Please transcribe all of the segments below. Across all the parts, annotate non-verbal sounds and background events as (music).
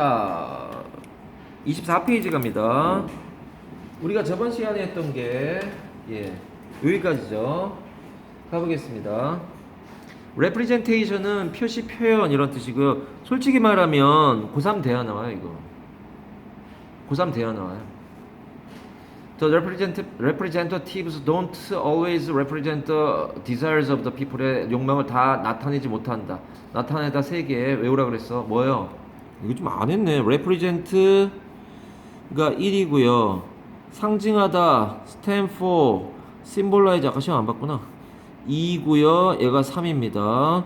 자, 24페이지 갑니다. 우리가 저번 시간에 했던 게, 예, 여기까지죠. 가보겠습니다. representation은 표시, 표현 이런 뜻이고요. 솔직히 말하면 고3 대화 나와요, 이거. 고3 대화 나와요. The represent, representatives don't always represent the desires of the people의 욕망을 다 나타내지 못한다. 나타내다 세 개 외우라 그랬어. 뭐요? 이거 좀 안 했네. represent가 1이고요. 상징하다, for, symbolize 아까 시험 안 봤구나. 2고요. 얘가 3입니다.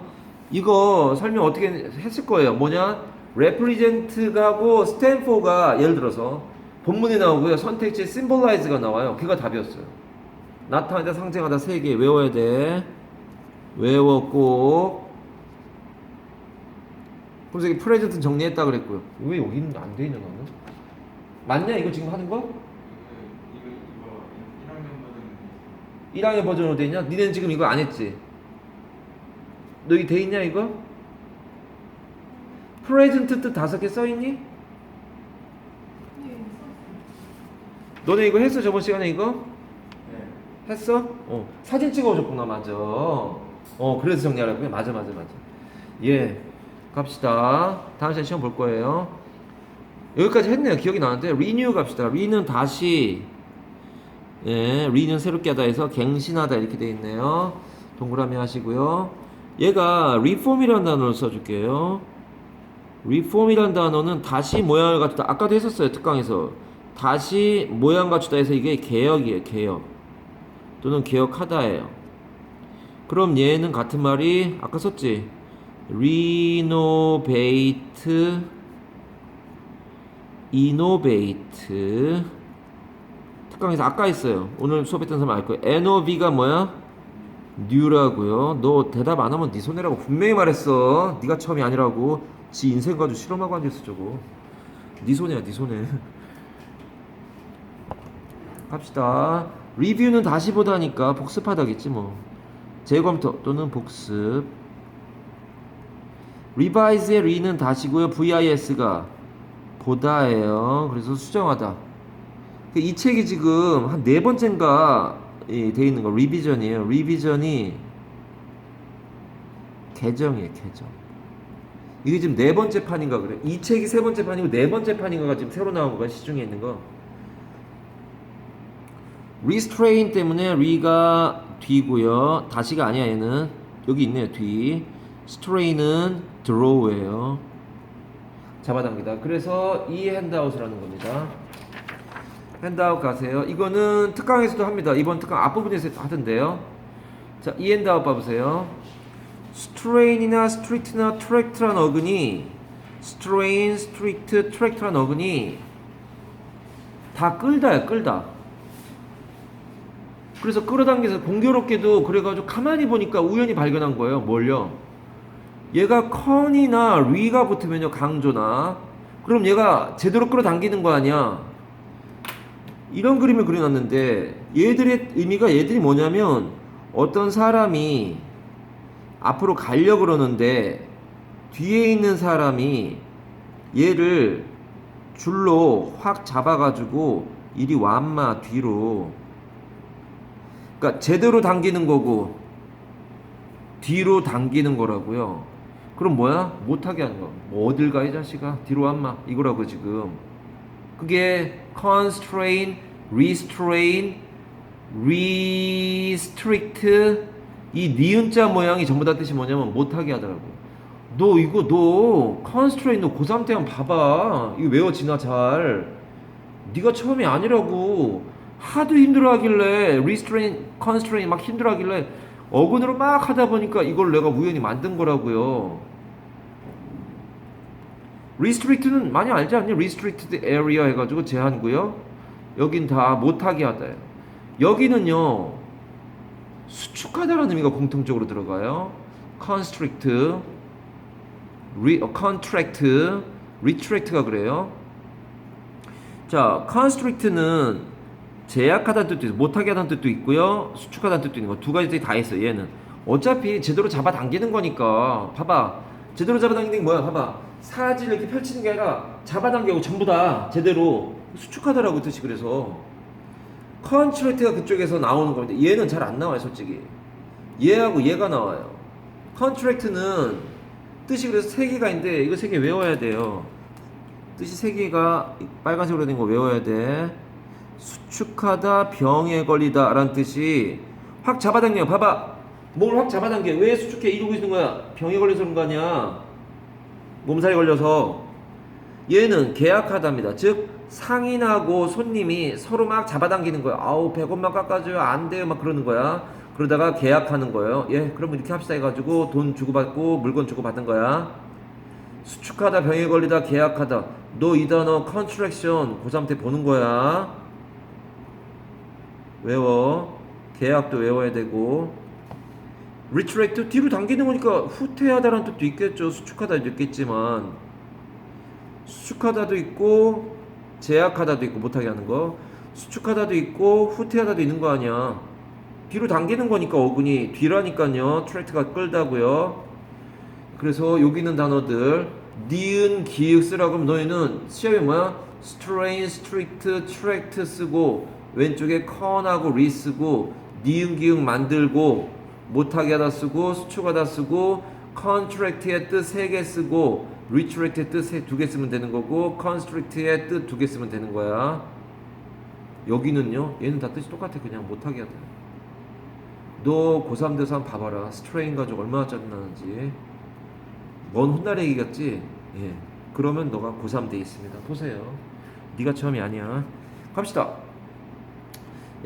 이거 설명 어떻게 했을 거예요. 뭐냐? stand for가 예를 들어서 본문에 나오고요. 선택지에 symbolize가 나와요. 그가 답이었어요. 나타내다, 상징하다 세 개 외워야 돼. 꼭. 그래서 이게 프레젠트는 정리했다 그랬고요. 왜 여기는 안 돼 있냐 나는? 맞냐 이거 지금 하는 거? 이거 이거 1학년 버전은 1학년 버전으로 돼 있냐? 니네는 지금 이거 안 했지? 너 여기 돼 있냐 이거? 프레젠트 뜻 다섯 개 써 있니? 너네 이거 했어 저번 시간에 이거? 네. 했어? 어 사진 찍어줬구나 맞아 어 그래서 정리하라고요? 맞아 맞아 맞아 예 갑시다. 다음 시간 시험 볼 거예요. 여기까지 했네요. 기억이 나는데 리뉴 갑시다. 리는 다시. 예 리는 새롭게 하다 해서 갱신하다 이렇게 돼 있네요. 동그라미 하시고요. 얘가 리폼이라는 단어를 써줄게요. 리폼이라는 단어는 다시 모양을 갖추다. 아까도 했었어요 특강에서. 다시 모양 갖추다 해서 이게 개혁이에요 개혁 또는 개혁하다예요. 그럼 얘는 같은 말이 아까 썼지 renovate innovate. 특강에서 아까 했어요. 오늘 수업했던 사람 알 거예요. NOV가 뭐야? new라고요. 너 대답 안 하면 네 손해라고 분명히 말했어. 네가 처음이 아니라고. 지 인생 가지고 실험하고 앉아있어 저거. 네 손해야 네 손해. (laughs) 갑시다. 리뷰는 다시 보다니까 복습하다겠지 뭐. 재검토 또는 복습 리바이즈의 리는 다시고요 VIS가 보다예요. 그래서 수정하다. 그이 책이 지금 한 네 번째인가 이, 돼 있는 거 리비전이에요. 리비전이 개정이에요 개정. 이게 지금 네 번째 판인가 그래. 이 책이 세 번째 판이고 네 번째 판인가가 지금 새로 나온 거가 시중에 있는 거. Restrain 때문에 re가 뒤고요. 다시가 아니야 얘는. 여기 있네요 뒤. strain은 draw예요. 잡아당기다. 그래서 이 핸드아웃을 하는 겁니다. 핸드아웃 가세요. 이거는 특강에서도 합니다. 이번 특강 앞부분에서 하던데요. 자, 이 핸드아웃 봐보세요. strain이나 strict나 tract란 어근이 strain, strict, tract란 어근이 다 끌다야 끌다. 그래서 끌어당겨서 공교롭게도 그래가지고 가만히 보니까 우연히 발견한 거예요. 뭘요? 얘가 컨이나 리가 붙으면요 강조나 그럼 얘가 제대로 끌어당기는 거 아니야? 이런 그림을 그려놨는데 얘들의 의미가 얘들이 뭐냐면 어떤 사람이 앞으로 가려 그러는데 뒤에 있는 사람이 얘를 줄로 확 잡아가지고 이리 완마 뒤로 그러니까 제대로 당기는 거고 뒤로 당기는 거라고요. 그럼 뭐야? 못하게 하는 거. 뭐 어딜 가 이 자식아? 뒤로 완마 이거라고 지금. 그게 constrain, restrain, restrict 이 니은자 모양이 전부 다 뜻이 뭐냐면 못하게 하더라고. 너 이거 너 constrain 너 고3 때 한 번 봐봐. 이거 외워지나 잘. 네가 처음이 아니라고. 하도 힘들어 하길래 restrain, constrain 막 힘들어 하길래 어근으로 막 하다 보니까 이걸 내가 우연히 만든 거라고요. Restrict는 많이 알지 않니? restricted area 해가지고 제한구요. 여긴 다 못하게 하다요. 여기는요 수축하다라는 의미가 공통적으로 들어가요. constrict, re, 어, contract, retract가 그래요. 자, constrict는 제약하다는 뜻도 있고 못하게 하다는 뜻도 있고요. 수축하다는 뜻도 있는 거 두 가지 뜻이 다 있어. 얘는 어차피 제대로 잡아당기는 거니까 봐봐. 제대로 잡아당기는 게 뭐야? 봐봐. 사지를 이렇게 펼치는 게 아니라 잡아당기고 전부 다 제대로 수축하더라고 뜻이 그래서 컨트랙트가 그쪽에서 나오는 겁니다. 얘는 잘 안 나와요, 솔직히. 얘하고 얘가 나와요. 컨트랙트는 뜻이 그래서 세 개가 있는데 이거 세 개 외워야 돼요. 뜻이 세 개가 빨간색으로 된 거 외워야 돼. 수축하다, 병에 걸리다 라는 뜻이 확 잡아당겨. 봐봐. 몸을 확 잡아당겨. 왜 수축해? 이러고 있는 거야. 병에 걸려서 그런 거 아니야. 몸살이 걸려서. 얘는 계약하다입니다. 즉, 상인하고 손님이 서로 막 잡아당기는 거야. 아우, 100원만 깎아줘요. 안 돼요. 막 그러는 거야. 그러다가 계약하는 거예요. 예, 그럼 이렇게 합시다 해가지고 돈 주고받고 물건 주고받은 거야. 수축하다, 병에 걸리다, 계약하다. 너 이 단어 컨트랙션 고3 때 보는 거야. 외워. 계약도 외워야 되고. 리트랙트 뒤로 당기는 거니까 후퇴하다라는 뜻도 있겠죠. 수축하다도 있겠지만 수축하다도 있고 제약하다도 있고 못하게 하는 거. 수축하다도 있고 후퇴하다도 있는 거 아니야. 뒤로 당기는 거니까 어근이 뒤라니까요. 트랙트가 끌다고요. 그래서 여기 있는 단어들 니은 기역 쓰라고 하면 너희는 시험에 뭐야? 스트레인, 스트릭트, 트랙트 쓰고 왼쪽에 컨하고 리 쓰고 니은 기역 만들고 못하게 하다 쓰고 수축하다 쓰고 컨트랙트의 뜻 세 개 쓰고 리트랙트의 뜻 두 개 쓰면 되는 거고 컨스트릭트의 뜻 두 개 쓰면 되는 거야. 여기는요. 얘는 다 뜻이 똑같아. 그냥 못하게 하다. 너 고3 돼서 한번 봐봐라. 스트레인 가지고 얼마나 짜증나는지. 뭔 훗날 얘기겠지? 예. 그러면 너가 고3 돼 있습니다. 보세요. 네가 처음이 아니야. 갑시다.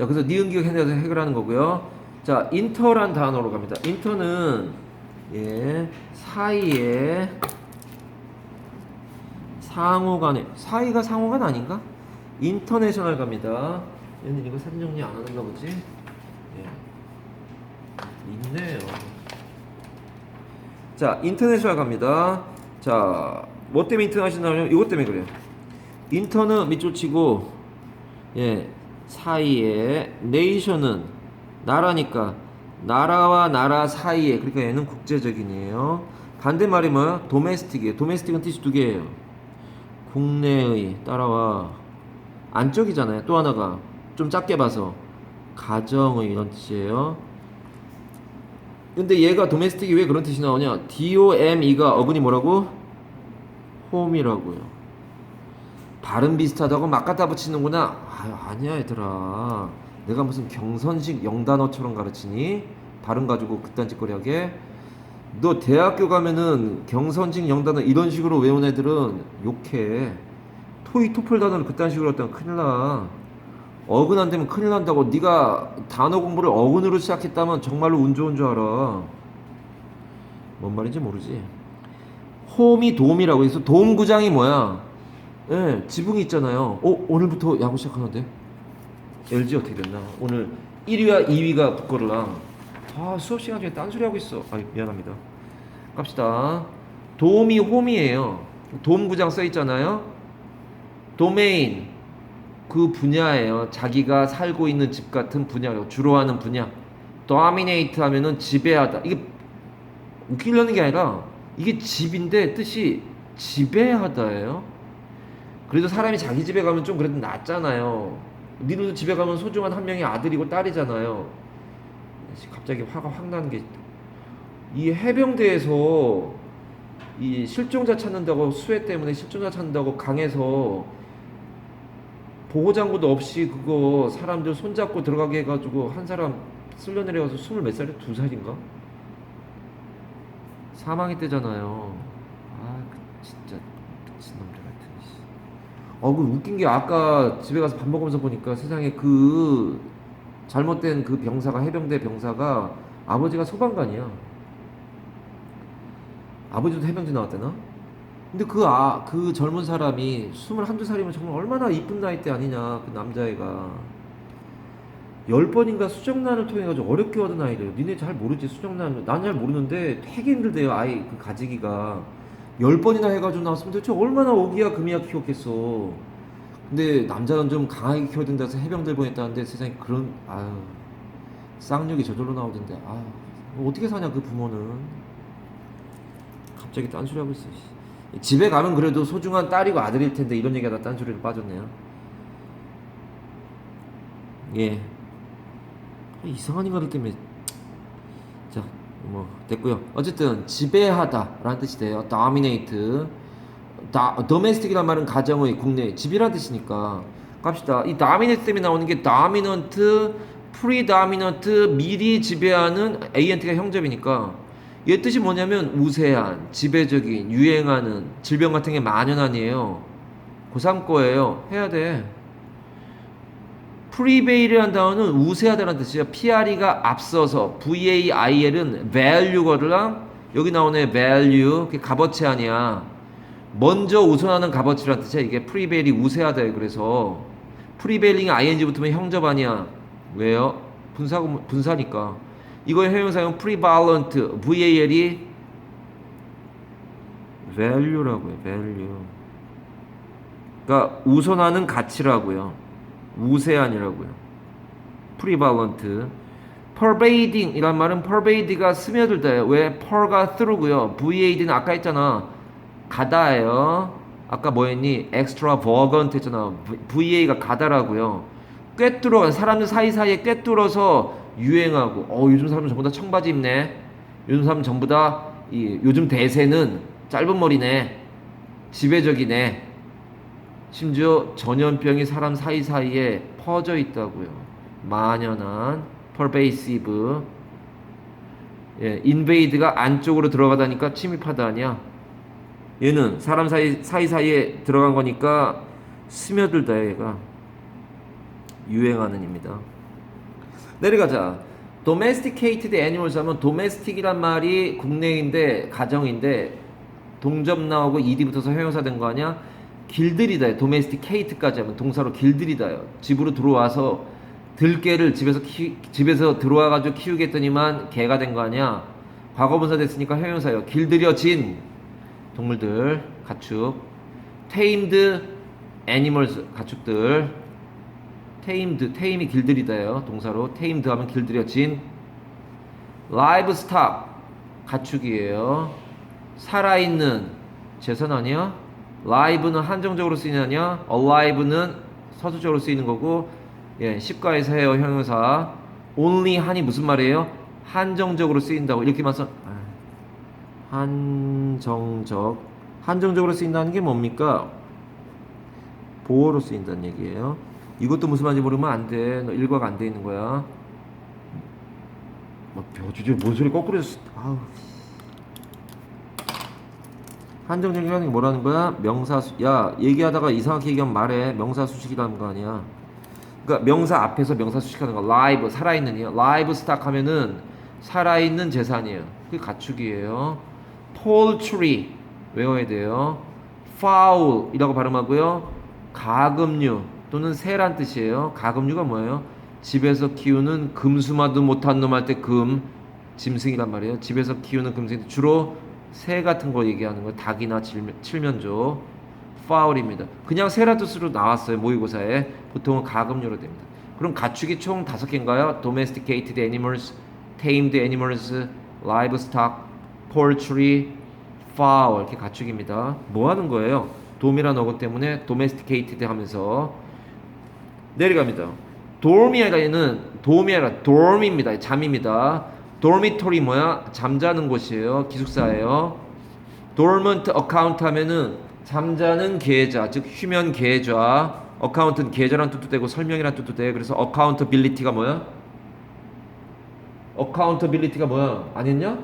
야, 그래서 니은 기억 해내서 해결하는 거고요. 자, 인터란 단어로 갑니다. 인터는 예, 사이에 상호간에 사이가 상호간 아닌가? 인터내셔널 갑니다. 얘는 이거 사진 정리 안 하는가 보지? 예. 있네요. 자, 인터내셔널 갑니다. 자, 뭐 때문에 인터 하시나요? 이것 때문에 그래요. 인터는 밑줄 치고, 예, 사이에, 네이션은 나라니까, 나라와 나라 사이에, 그러니까 얘는 국제적인이에요. 반대말이 뭐야? 도메스틱이에요. 도메스틱은 뜻이 두 개예요. 국내의, 따라와. 안쪽이잖아요. 또 하나가. 좀 작게 봐서. 가정의 이런 뜻이에요. 근데 얘가 도메스틱이 왜 그런 뜻이 나오냐? DOME가 어근이 뭐라고? 홈이라고요. 발음 비슷하다고 막 갖다 붙이는구나. 아, 아니야 얘들아. 내가 무슨 경선식 영단어처럼 가르치니? 발음 가지고 그딴 짓거리 하게? 너 대학교 가면은 경선식 영단어 이런 식으로 외운 애들은 욕해. 토이 토플 단어를 그딴 식으로 했다면 큰일 나. 어근 안 되면 큰일 난다고. 네가 단어 공부를 어근으로 시작했다면 정말로 운 좋은 줄 알아. 뭔 말인지 모르지. 홈이 도움이라고 해서 도움구장이 뭐야? 예, 지붕이 있잖아요. 어, 오늘부터 야구 시작하는데? LG 어떻게 됐나? 오늘 1위와 2위가 붙거라. 아, 수업 시간 중에 딴소리 하고 있어. 아, 미안합니다. 갑시다. 도움이 홈이에요. 도움 구장 써 있잖아요. 도메인 그 분야예요. 자기가 살고 있는 집 같은 분야요. 주로 하는 분야. dominate 하면은 지배하다. 이게 웃기려는 게 아니라 이게 집인데 뜻이 지배하다예요. 그래도 사람이 자기 집에 가면 좀 그래도 낫잖아요. 니들도 집에 가면 소중한 한 명이 아들이고 딸이잖아요. 갑자기 화가 확 나는 게 이 해병대에서 이 실종자 찾는다고 수해 때문에 실종자 찾는다고 강에서 보호장구도 없이 그거 사람들 손잡고 들어가게 해가지고 한 사람 쓸려 내려가서 스물 몇 살이 두 살인가? 사망했대잖아요. 아, 그 진짜. 씨. 어, 그 웃긴 게 아까 집에 가서 밥 먹으면서 보니까 세상에 그 잘못된 그 병사가 해병대 병사가 아버지가 소방관이야. 아버지도 해병대 나왔대나? 근데 그 아, 그 젊은 사람이 스물 한두 살이면 정말 얼마나 이쁜 나이 때 아니냐, 그 남자애가. 열 번인가 수정란을 통해가지고 어렵게 얻은 아이래요. 니네 잘 모르지, 수정란. 난 잘 모르는데 되게 힘들대요, 아이, 그 가지기가. 열 번이나 해가지고 나왔으면 도대체 얼마나 오기야 금이야 키웠겠어. 근데 남자는 좀 강하게 키워야 된다 해서 해병대 보냈다는데 세상에 그런, 아유. 쌍욕이 저절로 나오던데, 아유. 어떻게 사냐, 그 부모는. 갑자기 딴소리 하고 있어. 씨. 집에 가면 그래도 소중한 딸이고 아들일 텐데 이런 얘기하다 딴소리를 빠졌네요. 예. 아, 이상한 인간들 때문에 자, 뭐 됐고요. 어쨌든 지배하다라는 뜻이 돼요. dominate. 다 domestic이란 말은 가정의 국내 집이라는 뜻이니까 갑시다. 이 dominate 때문에 나오는 게 dominant, predominant 미리 지배하는 ant가 형접이니까 얘 뜻이 뭐냐면 우세한, 지배적인, 유행하는 질병 같은 게 만연한이에요. 고3 거예요. 해야 돼. 프리베일이라는 단어는 우세하다는 뜻이에요. PRE가 앞서서 VAIL은 value거랑 여기 나오네 value 그게 값어치 아니야. 먼저 우선하는 값어치라는 뜻이야. 이게 프리베일이 우세하다 그래서 프리베일링이 ing 붙으면 형접 아니야. 왜요? 분사 분사니까. 이거의 형용사용 prevalent VAL이 value라고요. value. 그러니까 우선하는 가치라고요. 우세한이라고요. prevalent. pervading 이란 말은 pervade가 스며들다예요. 왜? per가 through고요. vad는 아까 했잖아. 가다예요. 아까 뭐 했니? extravagant 했잖아. va가 가다라고요. 꿰뚫어 사람들 사이사이에 꿰뚫어서 유행하고 어 요즘 사람은 전부 다 청바지 입네. 요즘 사람은 전부 다 이 요즘 대세는 짧은 머리네. 지배적이네. 심지어 전염병이 사람 사이사이에 퍼져 있다고요. 만연한 pervasive 예, invade가 안쪽으로 들어가다니까 침입하다 아니야. 얘는 사람 사이 사이사이에 들어간 거니까 스며들다 얘가 유행하는 입니다. 내려가자. domesticated animals 하면 domestic이란 말이 국내인데 가정인데 동접 나오고 ed 붙어서 형용사 된 거 아니야? 길들이다. domesticate까지 하면 동사로 길들이다요. 집으로 들어와서 들개를 집에서 키, 집에서 들어와 가지고 키우겠더니만 개가 된 거 아니야? 과거분사 됐으니까 형용사요. 길들여진 동물들, 가축. tamed animals 가축들. 테임드, 테임이 길들이다요. 동사로 테임드 하면 길들여진 livestock 가축이에요. 살아있는 재산 아니야? Live는 한정적으로 쓰이느냐? alive는 서술적으로 쓰이는 거고 예, 시가에서 해요 형용사 only 한이 무슨 말이에요? 한정적으로 쓰인다고 이렇게만 써 아, 한정적 한정적으로 쓰인다는 게 뭡니까? 보호로 쓰인다는 얘기예요. 이것도 무슨 말인지 모르면 안 돼. 너 일과가 안 돼 있는 거야. 막 벼주제 뭔 소리 거꾸로 했어. 아우. 한정적이라는 게 뭐라는 거야? 명사 수. 야 얘기하다가 이상하게 얘기하면 말해. 명사 수식이라는 거 아니야. 그러니까 명사 앞에서 명사 수식하는 거. 라이브 살아있는 이요. 라이브 스탁 하면은 살아있는 재산이에요. 그게 가축이에요. poultry 외워야 돼요. foul이라고 발음하고요. 가금류 또는 새란 뜻이에요. 가금류가 뭐예요? 집에서 키우는 금수마도 못한 놈 할 때 금, 짐승이란 말이에요. 집에서 키우는 금승 주로 새 같은 거 얘기하는 거예요. 닭이나 칠면, 칠면 조. 파울입니다. 그냥 새란 뜻으로 나왔어요. 모의고사에. 보통은 가금류로 됩니다. 그럼 가축이 총 다섯 개인가요? domesticated animals, tamed animals, livestock, poultry, fowl 이렇게 가축입니다. 뭐 하는 거예요? 돔이라는 어구 때문에 domesticated 하면서 내려갑니다. dorm이 아니라 얘는 돔이 아니라 dorm입니다. 잠입니다. Dormitory 뭐야? 잠자는 곳이에요. 기숙사예요. dormant account 하면은 잠자는 계좌, 즉 휴면 계좌. account는 계좌란 뜻도 되고 설명이란 뜻도 돼. 그래서 accountability가 뭐야? accountability가 뭐야? 안 했냐?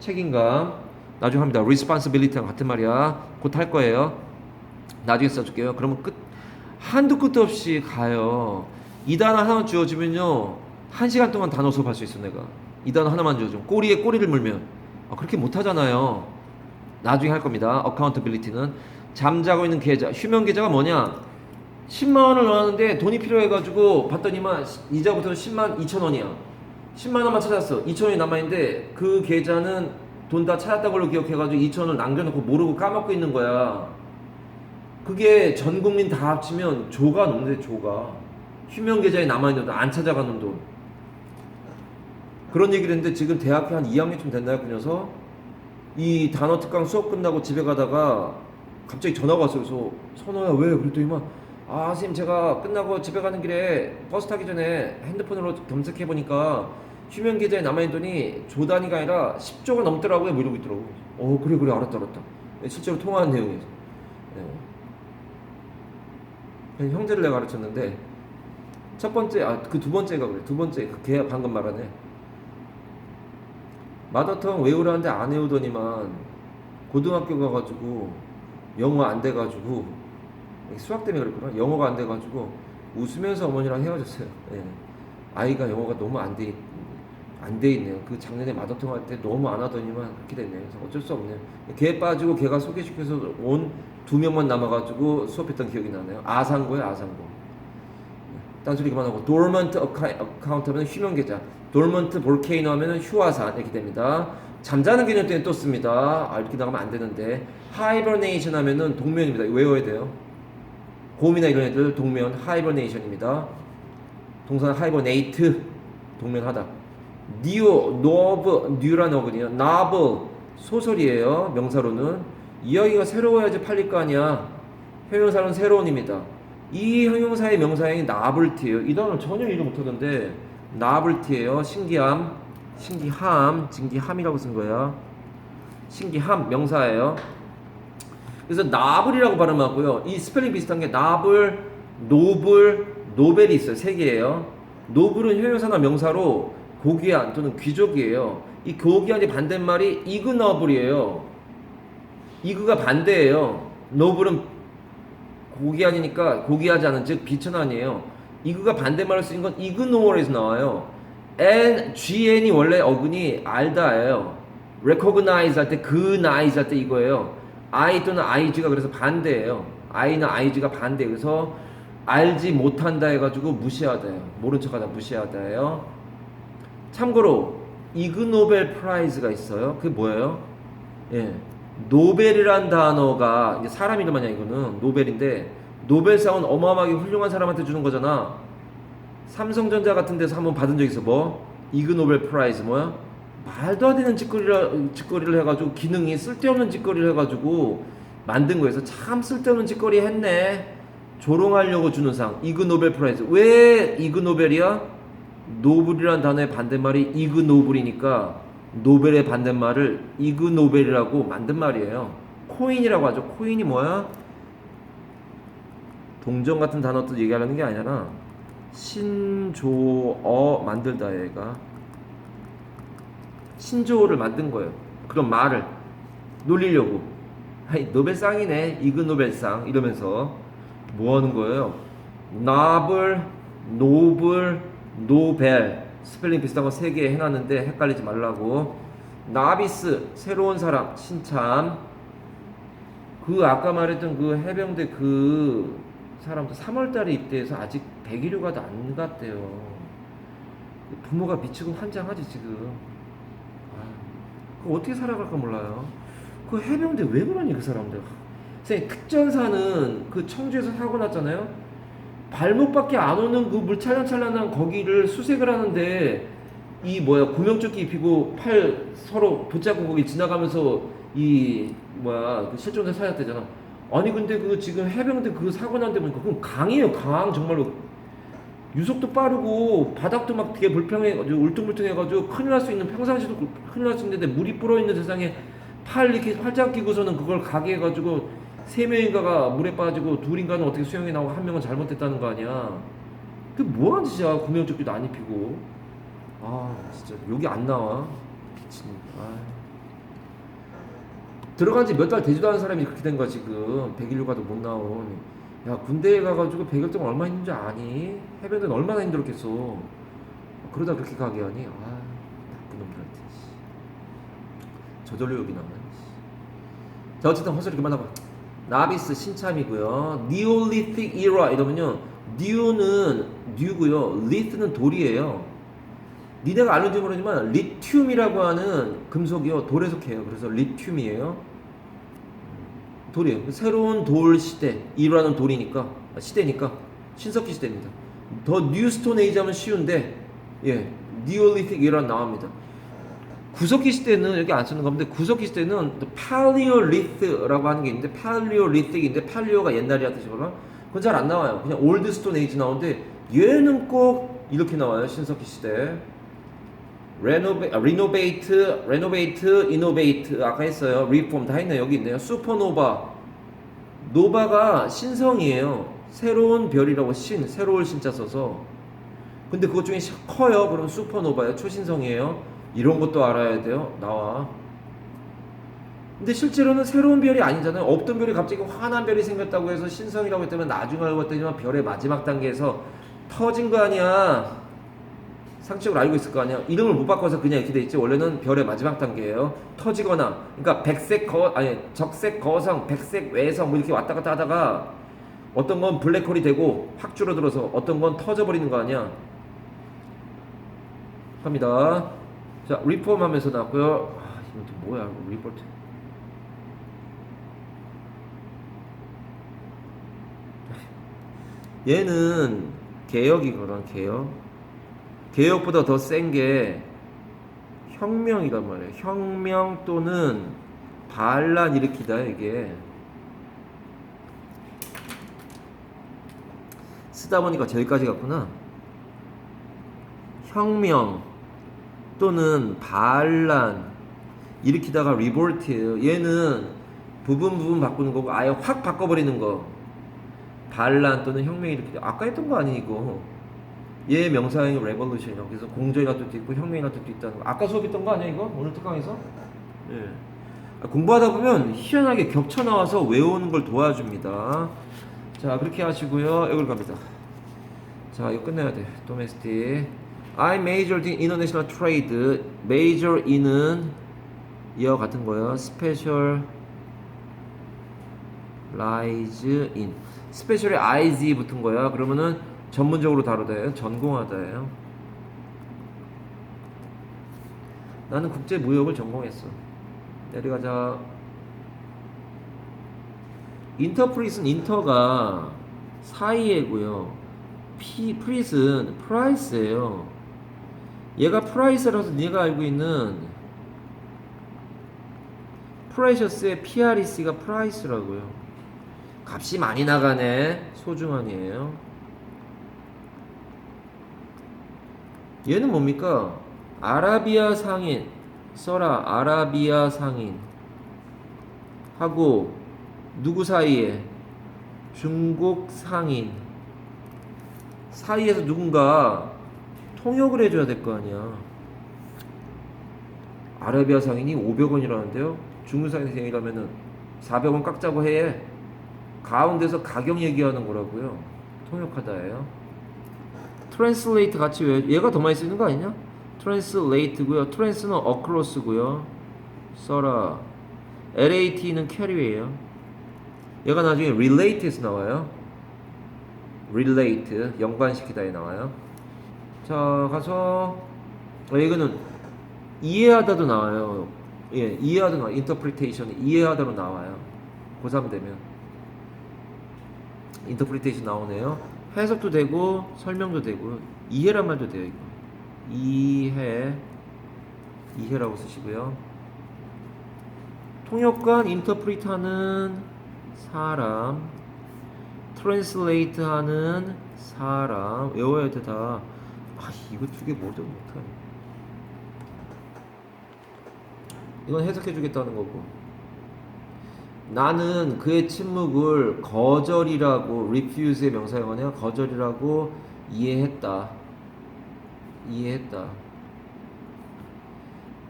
책임감. 나중에 합니다. responsibility랑 같은 말이야. 곧 할 거예요. 나중에 써줄게요. 그러면 끝 한두 끝도 없이 가요. 이 단어 하나만 주어지면요 한 시간 동안 단어 수업할 수 있어 내가. 이 단어 하나만 주어주면 꼬리에 꼬리를 물면 아, 그렇게 못 하잖아요. 나중에 할 겁니다. accountability는 잠자고 있는 계좌, 휴면 계좌가 뭐냐? 10만 원을 넣었는데 돈이 필요해가지고 봤더니만 이자부터 10만 2천 원이야. 10만 원만 찾았어. 2천 원이 남아있는데 그 계좌는 돈 다 찾았다는 걸로 기억해가지고 2천 원을 남겨놓고 모르고 까먹고 있는 거야. 그게 전 국민 다 합치면 조가 넘는데 조가 휴면 계좌에 남아있는 돈 안 찾아가는 돈. 그런 얘기를 했는데 지금 대학교 한 2학년쯤 됐나요 그 녀석? 이 단어 특강 수업 끝나고 집에 가다가 갑자기 전화가 왔어요. 그래서 선호야 왜? 그랬더니만 아 선생님 제가 끝나고 집에 가는 길에 버스 타기 전에 핸드폰으로 검색해 보니까 휴면 계좌에 남아있더니 조 단위가 아니라 10조가 넘더라고요. 뭐 이러고 있더라고. 어 그래 그래 알았다 알았다. 네, 실제로 통화한 내용이에요. 네. 형제를 내가 가르쳤는데 첫 번째 아 그 두 번째가 그래 두 번째 그걔 방금 말하네 마더텅 외우라는데 안 외우더니만 고등학교 가가지고 영어 안 돼가지고 수학 때문에 그랬구나. 영어가 안 돼가지고 웃으면서 어머니랑 헤어졌어요. 예. 아이가 영어가 너무 안 돼 안 돼 있네요. 그 작년에 마더텅 할 때 너무 안 하더니만 그렇게 됐네요. 그래서 어쩔 수 없네요. 걔 빠지고 걔가 소개시켜서 온 두 명만 남아가지고 수업했던 기억이 나네요. 아상고예요 아상고 딴소리 그만하고 dormant account 하면 휴면 계좌 dormant volcano 하면 휴화산 이렇게 됩니다. 잠자는 개념 때문에 또 씁니다. 아 이렇게 나가면 안 되는데. hibernation 하면은 동면입니다. 외워야 돼요. 곰이나 이런 애들 동면 hibernation입니다. 동사는 hibernate 동면하다. new, novel, new라는 어근이요. novel 소설이에요. 명사로는. 이야기가 새로워야지 팔릴 거 아니야. 형용사는 새로운입니다 이 형용사의 명사형이 나블티예요. 이 단어를 전혀 이해 못하던데 나블티예요. 신기함, 신기함, 진기함이라고 쓴 거야. 신기함 명사예요. 그래서 나블이라고 발음하고요. 이 스펠링 비슷한 게 나블, 노블, 노벨이 있어요. 세 개예요. 노블은 형용사나 명사로 고귀한 또는 귀족이에요. 이 고귀한이 반대말이 이그너블이에요. 이그가 반대예요. 노블은 고귀한이니까 고귀하지 않은 즉 비천한이에요. 이그가 반대말로 쓰인 건 이그노어에서 나와요. N, GN이 원래 어근이 알다예요. recognize 할때그 nice 할 때 이거예요. I 또는 IG가 그래서 반대예요. I나 IG가 반대. 그래서 알지 못한다 해가지고 무시하다예요. 모른 척하다 무시하다예요. 참고로 이그노벨 프라이즈가 있어요. 그게 뭐예요? 예. 노벨이란 단어가 이게 사람 이름 아니야 이거는 노벨인데 노벨상은 어마어마하게 훌륭한 사람한테 주는 거잖아. 삼성전자 같은 데서 한번 받은 적 있어 뭐 이그 노벨 프라이즈 뭐야? 말도 안 되는 짓거리를 짓거리를 해가지고 기능이 쓸데없는 짓거리를 해가지고 만든 거에서 참 쓸데없는 짓거리 했네. 조롱하려고 주는 상 이그 노벨 프라이즈 왜 이그 노벨이야? 노블이란 단어의 반대말이 이그 노블이니까 노벨의 반대말을 이그 노벨이라고 만든 말이에요. 코인이라고 하죠. 코인이 뭐야? 동전 같은 단어 또 얘기하려는 게 아니라 신조어 만들다 얘가 신조어를 만든 거예요. 그런 말을 놀리려고. 아이 노벨상이네 이그 노벨상 이러면서 뭐 하는 거예요? 나블, 노블, 노벨 스펠링 비슷한 거세개 해놨는데 헷갈리지 말라고. 나비스 새로운 사람 신참. 그 아까 말했던 그 해병대 그 사람도 3월달에 입대해서 아직 100일휴가도 안 갔대요. 부모가 미치고 환장하지 지금. 아, 그 어떻게 살아갈까 몰라요. 그 해병대 왜 그러니 그 사람들. 선생님 특전사는 그 청주에서 사고 났잖아요. 발목밖에 안 오는 그 물 찰랑찰랑한 거기를 수색을 하는데 이 뭐야 구명조끼 입히고 팔 서로 붙잡고 거기 지나가면서 이 뭐야 그 실종자 살았대잖아. 아니 근데 그 지금 해병대 그 사고 난 데 보니까 그건 강이에요 강 정말로 유속도 빠르고 바닥도 막 되게 불평해 울퉁불퉁해가지고 큰일 날 수 있는 평상시도 큰일 날 수 있는데 물이 불어 있는 세상에 팔 이렇게 활짝 끼고서는 그걸 가게 해가지고 세 명인가가 물에 빠지고 둘인가는 어떻게 수영해 나오고 한 명은 잘못됐다는 거 아니야. 그 뭐하는 짓이야 구명조끼도 안 입히고. 아 진짜 여기 안 나와. 미친. 아. 들어간 지 몇 달 되지도 않은 사람이 그렇게 된 거야 지금 100일 휴가도 못 나온. 야 군대에 가가지고 100일 동안 얼마 힘든지 아니? 해병대는 얼마나 힘들었겠어. 그러다 그렇게 가게 하니? 아 나쁜 놈들한테. 씨. 저절로 여기. 씨. 자 어쨌든 헛소리 그만하고. 나비스 신참이고요. 니올리틱 이라 이러면요. 뉴는 뉴고요. 리트는 돌이에요. 니네가 알는지 모르지만 리튬이라고 하는 금속이요 돌에 속해요. 그래서 리튬이에요. 돌이에요. 새로운 돌 시대 이라는 돌이니까 아, 시대니까 신석기 시대입니다. 더 뉴스톤 에이지 하면 쉬운데 예 니올리틱 이라 나옵니다. 구석기 시대는 여기 안 쓰는 건데 구석기 시대는 팔리올리스라고 하는 게 있는데 팔리올리틱인데 팔리오가 옛날이라 뜻이거나 그건 잘 안 나와요. 그냥 올드 스톤 에이지 나오는데 얘는 꼭 이렇게 나와요. 신석기 시대. 레노베, 아, 리노베이트, 레노베이트, 이노베이트 아까 했어요. 리폼 다 했네요. 여기 있네요. 슈퍼노바. 노바가 신성이에요. 새로운 별이라고 신, 새로울 신자 써서. 근데 그것 중에 시- 커요. 그럼 슈퍼노바예요. 초신성이에요. 이런 것도 알아야 돼요. 나와. 근데 실제로는 새로운 별이 아니잖아요. 없던 별이 갑자기 환한 별이 생겼다고 해서 신성이라고 했다면 나중에 알고 봤더니만 별의 마지막 단계에서 터진 거 아니야. 상식적으로 알고 있을 거 아니야. 이름을 못 바꿔서 그냥 이렇게 돼 있지. 원래는 별의 마지막 단계예요. 터지거나, 그러니까 백색 거 아니 적색 거성, 백색 외성 뭐 이렇게 왔다 갔다 하다가 어떤 건 블랙홀이 되고 확 줄어들어서 어떤 건 터져버리는 거 아니야. 갑니다. 자, 리폼 하면서 나왔고요. 아, 이건 또 뭐야, 리포트. 얘는 개혁이거든, 개혁. 개혁보다 더 센 게 혁명이란 말이에요. 혁명 또는 반란 일으키다, 이게. 쓰다 보니까 저기까지 갔구나. 혁명 또는 반란 일으키다가 리볼트예요. 얘는 부분 부분 바꾸는 거고 아예 확 바꿔버리는 거. 반란 또는 혁명 일으키다. 아까 했던 거 아니고. 얘 명사형이 레볼루션이라고 그래서 공정이나 뜻도 있고 혁명이나 뜻도 있다는 거. 아까 수업했던 거 아니야 이거? 오늘 특강에서? 예. 아, 공부하다 보면 희한하게 겹쳐 나와서 외우는 걸 도와줍니다. 자 그렇게 하시고요. 여기로 갑니다. 자 이거 끝내야 돼. 도메스틱. I majored in international trade. major in은 이와 같은 거예요. specialize in. specialize 붙은 거야. 그러면은 전문적으로 다루다예요. 전공하다예요. 나는 국제 무역을 전공했어. 내려가자. 인터프리스는 인터가 사이에고요. 피 프리스는 프라이스예요. 얘가 프라이스라서 네가 알고 있는 프레셔스의 PREC가 프라이스라고요. 값이 많이 나가네. 소중한이에요. 얘는 뭡니까? 아라비아 상인 써라 아라비아 상인 하고 누구 사이에 중국 상인 사이에서 누군가 통역을 해줘야 될 거 아니야. 아라비아 상인이 500원이라는데요. 중국 상인이라면은 400원 깎자고 해. 가운데서 가격 얘기하는 거라고요. 통역하다예요. 트랜슬레이트 같이 외 얘가 더 많이 쓰는 거 아니냐? 트랜슬레이트고요. 트랜스는 어크로스고요. 써라. LAT는 캐리예요. 얘가 나중에 relate에서 나와요. relate 연관시키다에 나와요. 자 가서 어, 이거는 이해하다도 나와요. 예, 이해하다 나와. interpretation 이해하다로 나와요. 고3 되면 interpretation 나오네요. 해석도 되고 설명도 되고 이해란 말도 돼요. 이거 이해 이해라고 쓰시고요. 통역관 인터프리트 하는 사람 트랜슬레이트 하는 사람 외워야 돼 다. 아 이거 두 개 뭐죠 못하네. 이건 해석해 주겠다는 거고. 나는 그의 침묵을 거절이라고 refuse의 명사형어네요. 거절이라고 이해했다. 이해했다.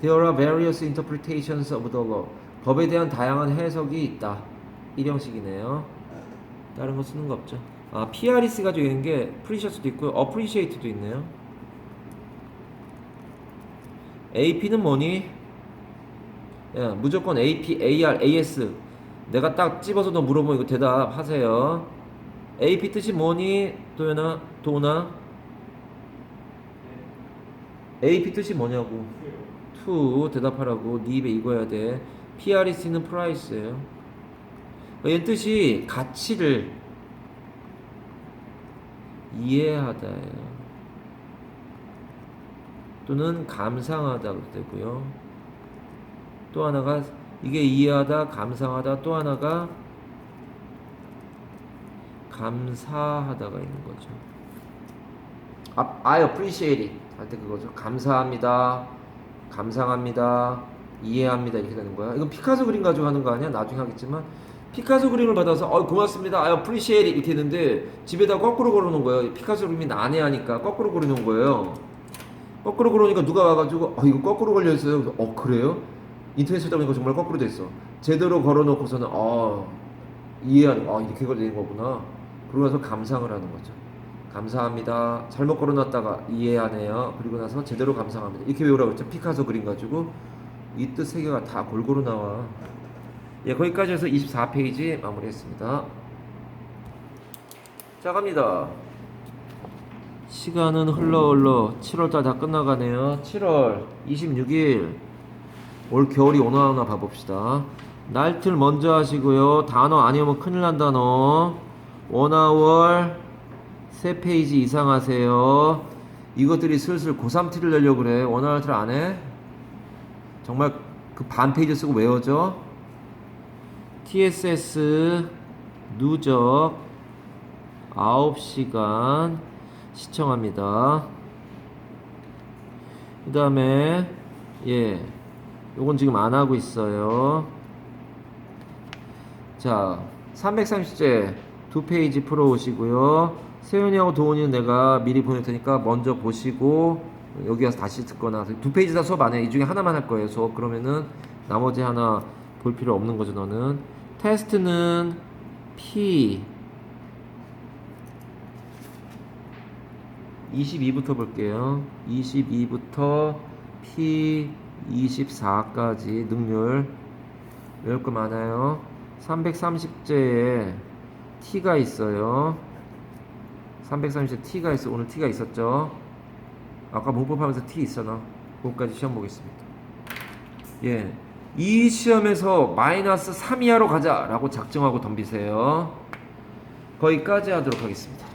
There are various interpretations of the law. 법에 대한 다양한 해석이 있다. 일형식이네요. 다른 거 쓰는 거 없죠. 아, PREC 가지고 있는 게 Precious도 있고요. Appreciate도 있네요. AP는 뭐니? 야, 무조건 AP, AR, AS. 내가 딱 집어서 너 물어보면 이거 대답하세요. AP 뜻이 뭐니? 도연아, 도나? AP 뜻이 뭐냐고. to 대답하라고. 네 입에 익어야 돼. PREC는 price예요. 얘 뜻이 가치를 이해하다예요. 또는 감상하다도 되고요. 또 하나가 이게 이해하다, 감상하다, 또 하나가 감사하다가 있는 거죠. 아, I appreciate it 할 때 그거죠. 감사합니다, 감상합니다, 이해합니다 이렇게 되는 거야. 이건 피카소 그림 가지고 하는 거 아니야? 나중에 하겠지만 피카소 그림을 받아서 어 고맙습니다, I appreciate it 이렇게 했는데 집에다 거꾸로 걸어 놓은 거예요. 피카소 그림이 난해하니까 거꾸로 그려놓은 거예요. 거꾸로 그러니까 누가 와가지고 어 이거 거꾸로 걸려 있어요. 그래서 어 그래요? 인터넷 찾다 보니까 정말 거꾸로 됐어. 제대로 걸어놓고서는 어 이해하는 아 이렇게 걸리는 거구나. 그러고 나서 감상을 하는 거죠. 감사합니다. 잘못 걸어놨다가 이해하네요. 그리고 나서 제대로 감상합니다. 이렇게 외우라고 했죠. 피카소 그림 가지고 이 뜻 세 개가 다 골고루 나와. 예, 거기까지 해서 24페이지 마무리했습니다. 자 갑니다. 시간은 흘러 흘러 7월달 다 끝나가네요. 7월 26일 올 겨울이 오나 오나 봐봅시다. 날틀 먼저 하시고요. 단어 아니면 큰일 난 단어. 원아월 세 페이지 이상 하세요. 이것들이 슬슬 고3 티를 내려고 그래. 원아월 틀 안 해? 정말 그 반 페이지 쓰고 외워져. TSS 누적 9시간 시청합니다. 그 다음에, 예, 요건 지금 안 하고 있어요. 자, 330제 두 페이지 풀어오시고요. 세윤이하고 도훈이는 내가 미리 보낼 테니까 먼저 보시고, 여기 와서 다시 듣거나, 두 페이지 다 수업 안 해. 이 중에 하나만 할 거예요, 수업. 그러면은 나머지 하나 볼 필요 없는 거죠, 너는. 테스트는 P 22부터 볼게요. 22부터 P24까지 능률 외울 거 많아요. 330제에 T가 있어요. 330제 T가 있어. 오늘 T가 있었죠. 아까 문법하면서 T 있었나? 그거까지 시험 보겠습니다. 예. 이 시험에서 마이너스 3 이하로 가자라고 작정하고 덤비세요. 거기까지 하도록 하겠습니다.